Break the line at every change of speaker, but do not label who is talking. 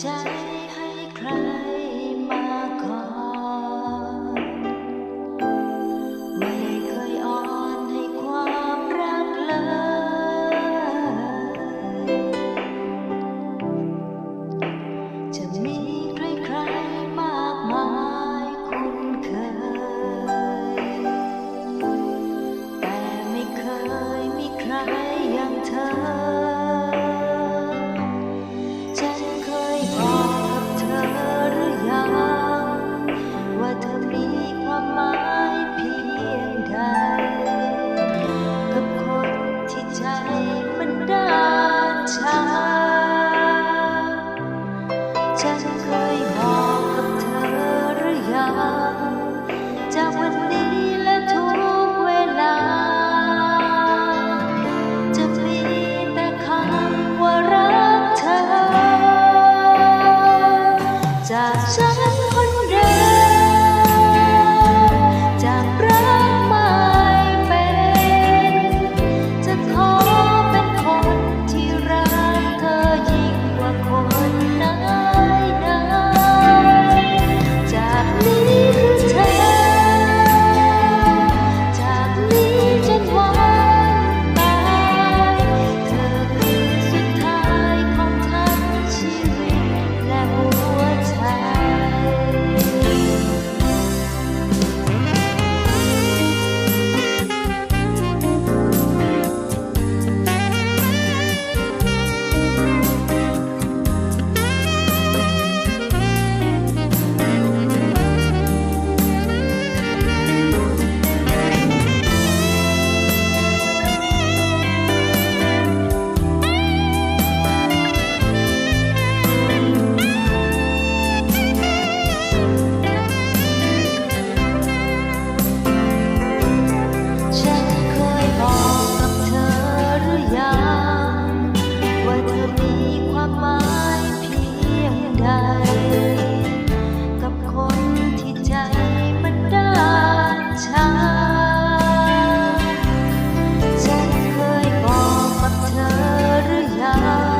ใจให้ใครมาก่อไม่เคยอ่อนให้ความรักเลย จะมีใครใมากมายคุ้นเคย แต่ไม่เคยมีใครอย่างเธอ ห